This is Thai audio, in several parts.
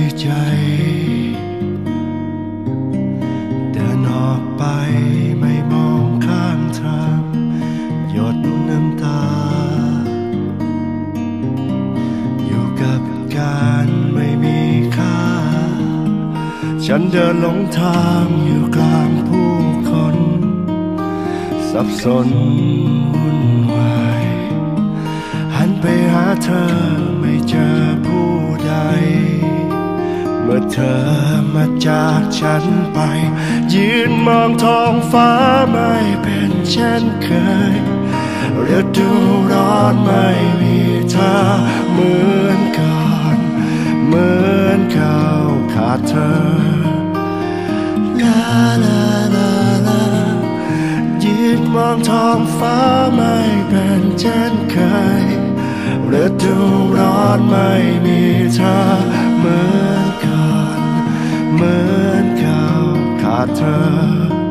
ที่ใจ เดินออกไปไม่มองข้างทางหยดน้ำตา อยู่กับการไม่มีค่า ฉันเดินหลงทางอยู่กลางผู้คน สับสนวุ่นวาย หันไปหาเธอไม่เจอ เธอมาจากฉันไป ยืนมองท้องฟ้าไม่เป็นเช่นเคยฤดูร้อนไม่มีเธอเหมือนก่อนเหมือนเขาขาดเธอลาลาลาลายืนมองท้องฟ้าไม่เป็นเช่นเคย ฤดูร้อนไม่มีเธอเหมือนก่อนเหมือนเขาขาดเธอ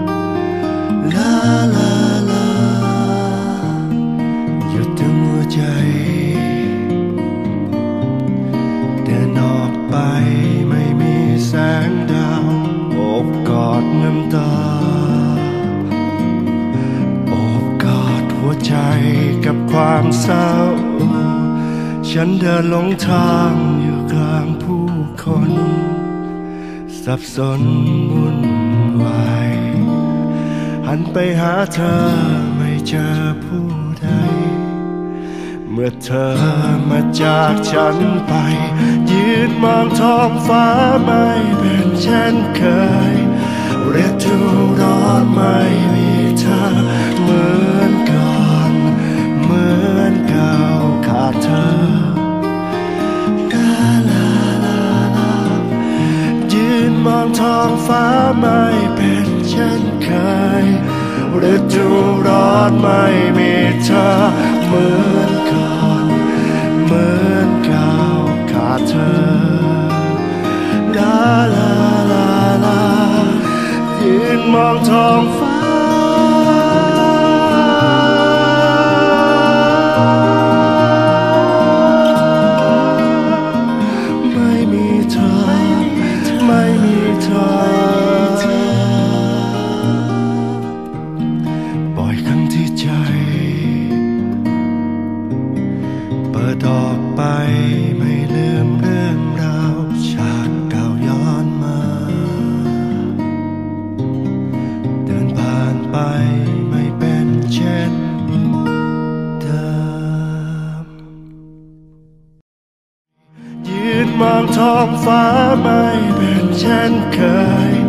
ใจกับความเศร้า ฉันเดินหลงทางอยู่กลางผู้คน สับสนวุ่นวาย หันไปหาเธอไม่เจอผู้ใด เมื่อเธอมาจากฉันไป ยืนมองท้องฟ้าไม่เป็นเช่นเคยฤดูร้อนไม่ องท้องฟ้าไม่เป็นเช่นเคยฤดูร้อนไม่มีเธอเหมือนก่อนเหมือนเก่าขาดเธอลาลาลาลายืนมองท้องฟ้าไม่มีเธอไม่มี เธอบ่อยครั้งที่ใจ เปิดออกไปไม่ลืมเรื่องราวฉากเก่าย้อนมา เดินผ่านไปไม่เป็นเช่นเดิมยืนมองท้องฟ้าไม่เป็น เช่นเคย